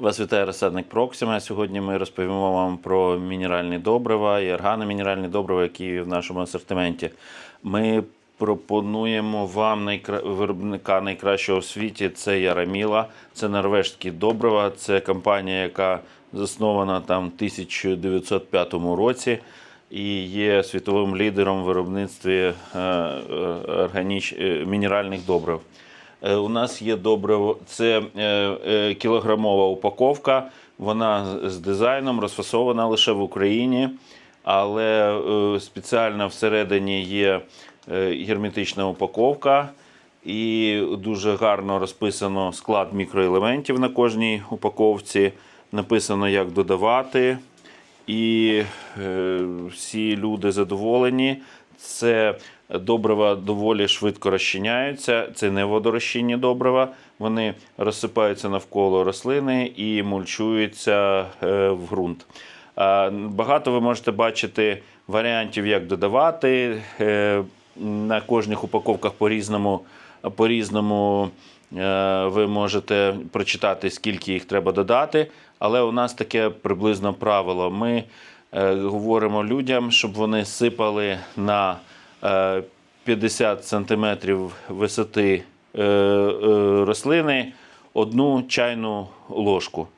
Вас вітає розсадник Проксима. Сьогодні ми розповімо вам про мінеральні добрива і органомінеральні добрива, які в нашому асортименті. Ми пропонуємо вам найкра... виробника найкращого в світі. Це Яраміла, це норвежські добрива. Це компанія, яка заснована там в 1905 році і є світовим лідером в виробництві е, е, органіч... е, мінеральних добрив. Е, У нас є добриво, це е, е, кілограмова упаковка. Вона з- дизайном розфасована лише в Україні, але спеціально всередині є герметична упаковка. І дуже гарно розписано склад мікроелементів на кожній упаковці. Написано, як додавати. І е, всі люди задоволені. Це добрива доволі швидко розчиняються. Це не водорозчинні добрива. Вони розсипаються навколо рослини і мульчуються е, в ґрунт. Багато ви можете бачити варіантів, як додавати. Е, На кожних упаковках по-різному, по-різному е, ви можете прочитати, скільки їх треба додати. Але у нас таке приблизно правило. Ми е, говоримо людям, щоб вони сипали на е, 50 сантиметрів висоти е, е, рослини одну чайну ложку.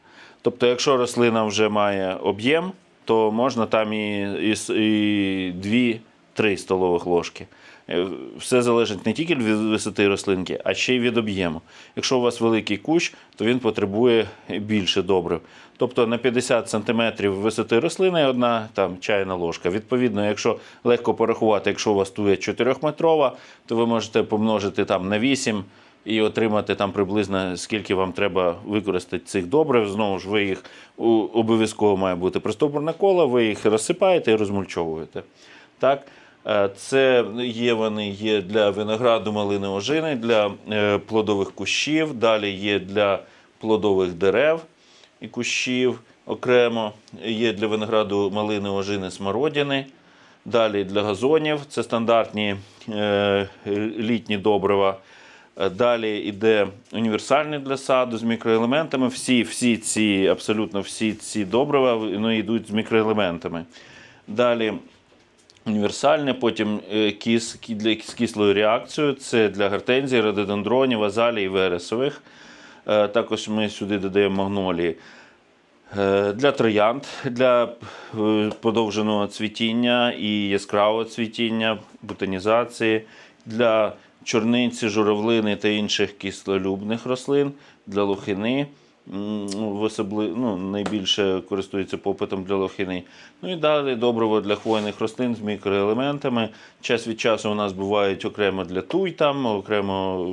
Тобто, якщо рослина вже має об'єм, то можна там і, і, і 2-3 столових ложки. Е, Все залежить не тільки від висоти рослинки, а ще й від об'єму. Якщо у вас великий кущ, то він потребує більше добрив. Тобто на 50 см висоти рослини одна там, чайна ложка. Відповідно, якщо легко порахувати, якщо у вас тут 4-метрова, то ви можете помножити там на 8 і отримати там приблизно скільки вам треба використати цих добрив. Знову ж ви їх обов'язково має бути пристопорне коло, ви їх розсипаєте і розмульчовуєте. Так? Е, Це є вони є для винограду малини ожини, для е, плодових кущів, далі є для плодових дерев і кущів окремо, є для винограду малини ожини смородини. Далі для газонів це стандартні е, літні добрива. Далі йде універсальний для саду з мікроелементами. Всі, всі ці, абсолютно всі ці добрива вони йдуть з мікроелементами. Далі універсальне, потім е, кіс, для з кислою реакцією. Це для гортензій, рододендронів, азалій, вересових. Е, Також ми сюди додаємо магнолії. Е, Для троянд, для подовженого цвітіння і яскравого цвітіння, бутонізації, для чорниці, журавлини та інших кислолюбних рослин, для лохини. М, В особли... ну, найбільше користується попитом для лохини. Ну і далі добриво для хвойних рослин з мікроелементами. Час від часу у нас бувають окремо для туй, там, окремо,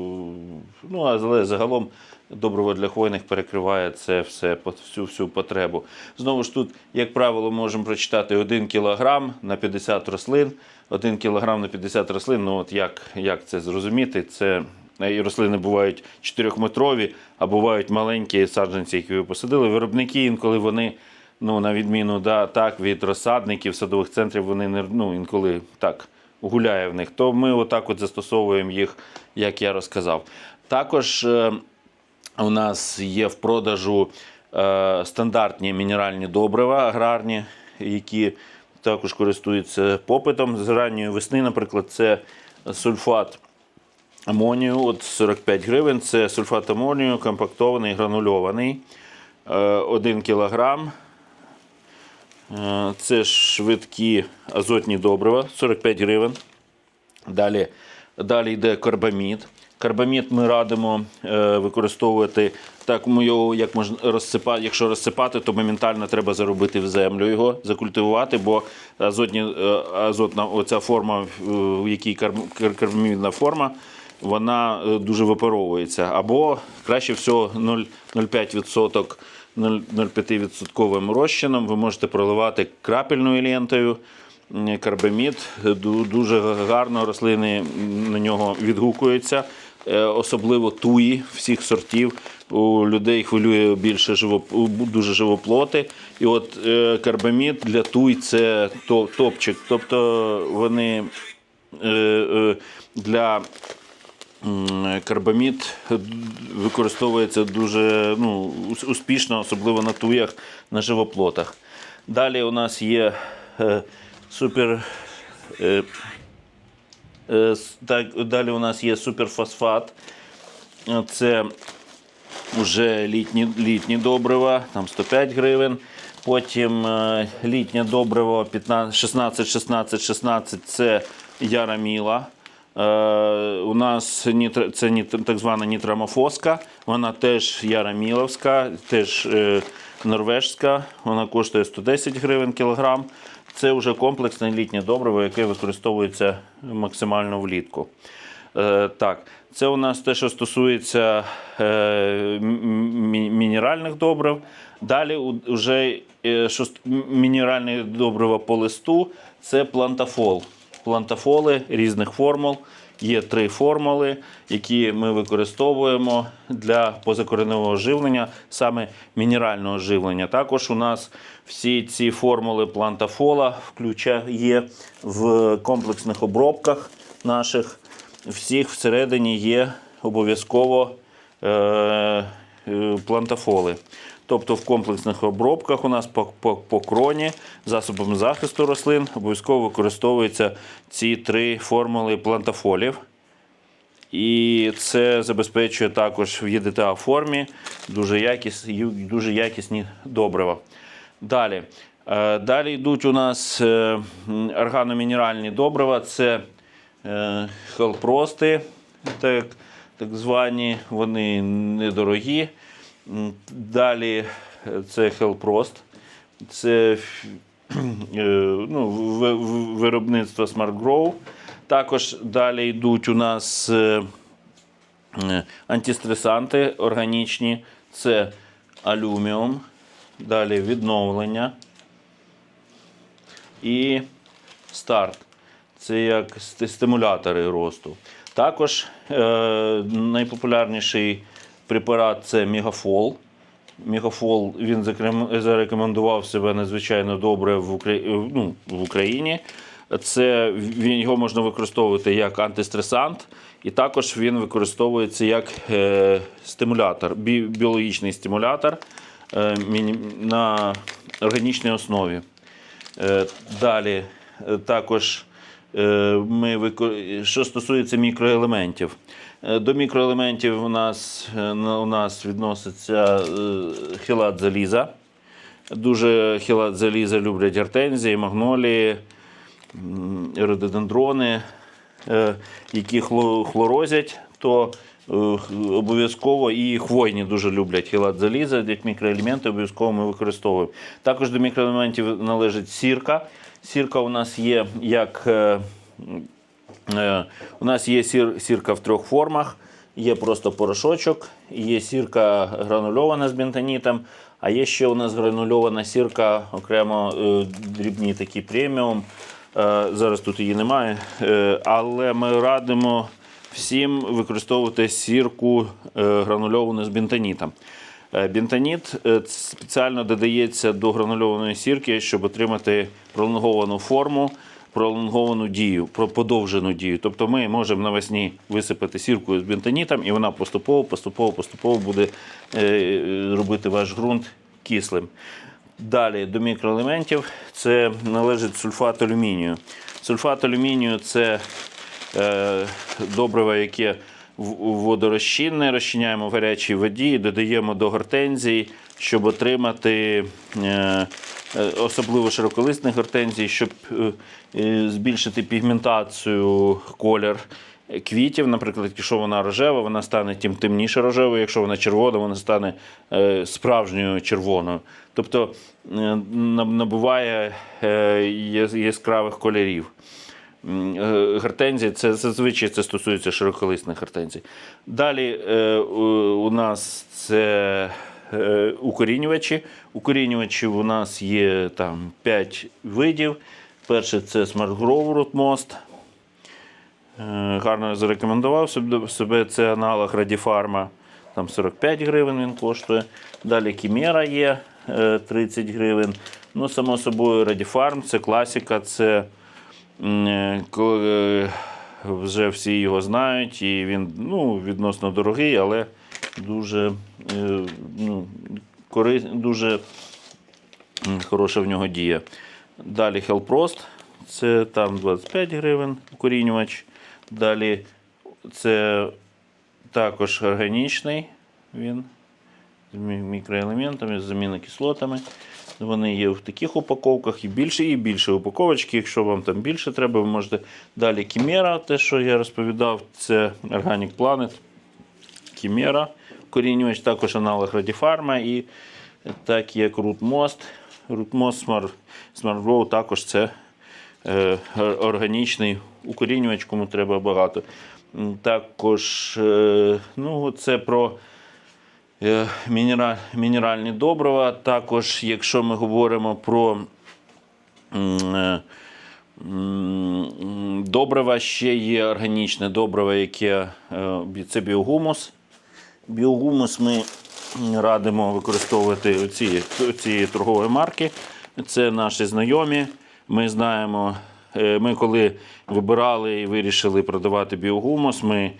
ну, але загалом добриво для хвойних перекриває це все, всю, всю потребу. Знову ж тут, як правило, можемо прочитати 1 кг на 50 рослин. 1 кг на 50 рослин, ну от як, як це зрозуміти? Це і рослини бувають 4-метрові, а бувають маленькі саджанці, які ви посадили. Виробники інколи вони, ну, на відміну да, так, від розсадників, садових центрів, вони не, ну, інколи так гуляє в них. То ми отак от застосовуємо їх, як я розказав. Також е, у нас є в продажу е, стандартні мінеральні добрива аграрні, які також користуються попитом. З ранньої весни, наприклад, це сульфат амонію, от 45 гривень. Це сульфат амонію, компактований, гранульований. 1 кілограм. Е, Це швидкі азотні добрива, 45 гривень. Далі, далі йде карбамід. Карбамід ми радимо е, використовувати так, його як можна розсипати. Якщо розсипати, то моментально треба заробити в землю його, закультивувати, бо азотні, е, азотна оця форма, е, в якій карбамідна форма, вона е, дуже випаровується. Або краще всього 0,5%. 0,5% розчином ви можете проливати крапельною лентою. Карбамід дуже гарно рослини на нього відгукуються, Е, особливо туї всіх сортів. У людей хвилює більше живоп... дуже живоплоти. І от е, карбамід для туй це топчик. Тобто вони для карбамід використовується дуже ну, успішно, особливо на туях, на живоплотах. Далі у нас є е, супер. Е, е, так, далі у нас є суперфосфат. Це вже літні, літні добрива, там 105 гривень. Потім е, літнє добриво 15, 16, 16, 16 це яраміла. Е, у нас це так звана нітрамофоска, вона теж яраміловська, теж е, норвежська, вона коштує 110 гривень кілограм. Це вже комплексне літнє добриво, яке використовується максимально влітку. Е, так, це у нас те, що стосується мінеральних добрив. Далі вже мінеральне добриво по листу це плантафол. Плантафоли різних формул. Є три формули, які ми використовуємо для позакореневого живлення, саме мінерального живлення. Також у нас всі ці формули плантафола є в комплексних обробках наших всіх всередині є обов'язково е, е, плантафоли. Тобто в комплексних обробках у нас по, по, по кроні засобами захисту рослин обов'язково використовуються ці три формули плантафолів. І це забезпечує також в ЄДТА формі дуже, якіс, дуже якісні добрива. Далі. Е, Далі йдуть у нас е, органомінеральні добрива. Це хелпрости, так, так звані, вони недорогі. Далі е, це хелпрост. Це е, ну, ви- ви- виробництво Smart Grow. Також далі йдуть у нас е, антистресанти органічні, це алюміум, далі відновлення і старт. Це як стимулятори росту. Також е, найпопулярніший препарат це Мегафол. Мегафол він зарекомендував себе надзвичайно добре в, Украї... ну, в Україні. Це він його можна використовувати як антистресант, і також він використовується як е, стимулятор, бі- біологічний стимулятор е, на органічній основі. Е, Далі е, також ми вико- що стосується мікроелементів. Е, До мікроелементів у нас, е, у нас відноситься е, хілат заліза. Дуже хілат заліза люблять гортензії, магнолії, рододендрони, е, які хлорозять, то е, обов'язково і хвойні дуже люблять хілат заліза, як мікроелементи обов'язково ми використовуємо. Також до мікроелементів належить сірка. Сірка у нас є як е, Е, У нас є сір, сірка в трьох формах. Є просто порошочок, є сірка гранульована з бентонітом, а є ще у нас гранульована сірка, окремо е, дрібні такі преміум. Зараз тут її немає. Але ми радимо всім використовувати сірку гранульовану з бентонітом. Е, Бентоніт е, спеціально додається до гранульованої сірки, щоб отримати пролонговану форму, пролонговану дію, подовжену дію. Тобто ми можемо навесні висипати сіркою з бентонітом, і вона поступово, поступово, поступово буде е, робити ваш ґрунт кислим. Далі до мікроелементів це належить сульфат алюмінію. Сульфат алюмінію це добриво, яке водорозчинне, розчиняємо в гарячій воді, додаємо до гортензій, щоб отримати е, е, особливо широколисних гортензій, щоб е, збільшити пігментацію, колір квітів. Наприклад, якщо вона рожева, вона стане тим темніше рожевою, якщо вона червона, вона стане справжньою червоною. Тобто набуває яскравих кольорів. Е, Гортензії, це зазвичай це стосується широколисних гортензій. Далі е, у, нас це е, укорінювачі. Укорінювачів у нас є там 5 видів. Перше це Smart Root Most. Гарно зарекомендував себе-. Це аналог Радіфарма. Там 45 гривень він коштує. Далі Кімера є е, 30 гривень. Ну, само собою, Радіфарм це класика, це е, ко- е, вже всі його знають, і він ну, відносно дорогий, але дуже, е, ну, кори... дуже хороша в нього дія. Далі Hellprost, це там 25 гривень укорінювач. Далі це також органічний він з мікроелементами, з амінокислотами. Вони є в таких упаковках і більше, і більше упаковочки. Якщо вам там більше треба, ви можете. Далі Кімера, те, що я розповідав, це Organic Planet. Кімера, корінювач, також аналог Радіфарма і так як Rootmost. Rootmost Smart, Smart Grow також це е, органічний укорінювач, кому треба багато. Також е, ну, це про мінеральні добрива. Також, якщо ми говоримо про е, добрива, ще є органічне добриво, яке е, це біогумус. Біогумус ми радимо використовувати ці, ці торгові марки. Це наші знайомі. Ми знаємо, е, ми коли вибирали і вирішили продавати біогумус, ми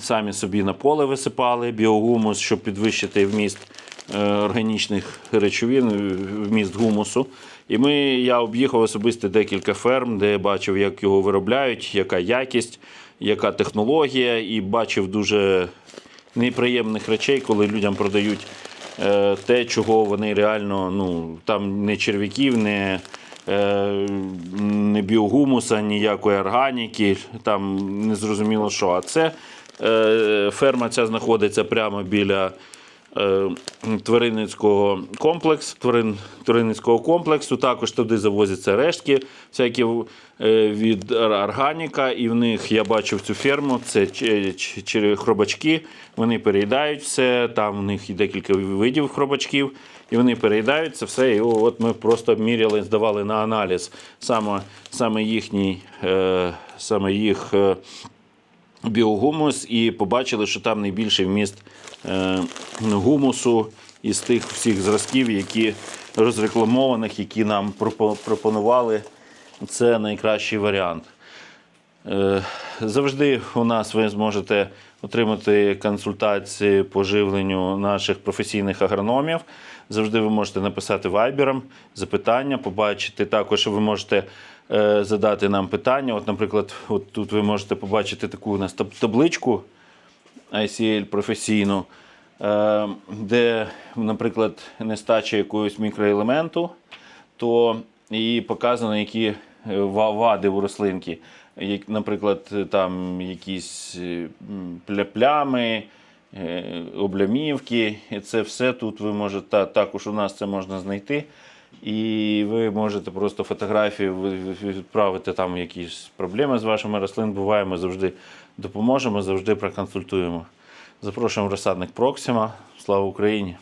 самі собі на поле висипали біогумус, щоб підвищити вміст е, органічних речовин, вміст гумусу. І ми, я об'їхав особисто декілька ферм, де бачив, як його виробляють, яка якість, яка технологія, і бачив дуже неприємних речей, коли людям продають е, те, чого вони реально, ну, там не черв'яків, не, е, не біогумуса, ніякої органіки, там не зрозуміло що. А це е, ферма ця знаходиться прямо біля е, тваринницького комплексу, тварин, тваринницького комплексу. Також туди завозяться рештки, всякі е, від органіка. І в них я бачив цю ферму, це хробачки. Вони переїдають все. Там у них і декілька видів хробачків. І вони переїдають це все. І от ми просто міряли, здавали на аналіз саме, саме їхній, е, саме їх. Біогумус і побачили, що там найбільший вміст е, гумусу із тих всіх зразків, які розрекламованих, які нам пропонували. Це найкращий варіант. Е, Завжди у нас ви зможете отримати консультації по живленню наших професійних агрономів. Завжди ви можете написати вайбером запитання, побачити. Також ви можете задати нам питання. От, наприклад, от тут ви можете побачити таку у нас табличку ICL професійну, е, де, наприклад, нестача якогось мікроелементу, то і показано, які е, вади у рослинки. Наприклад, там якісь е, плями, е, облямівки. І це все тут ви можете також у нас це можна знайти. І ви можете просто ви- відправити там якісь проблеми з вашими рослин. Буває, ми завжди допоможемо, завжди проконсультуємо. Запрошуємо розсадник Проксима. Слава Україні!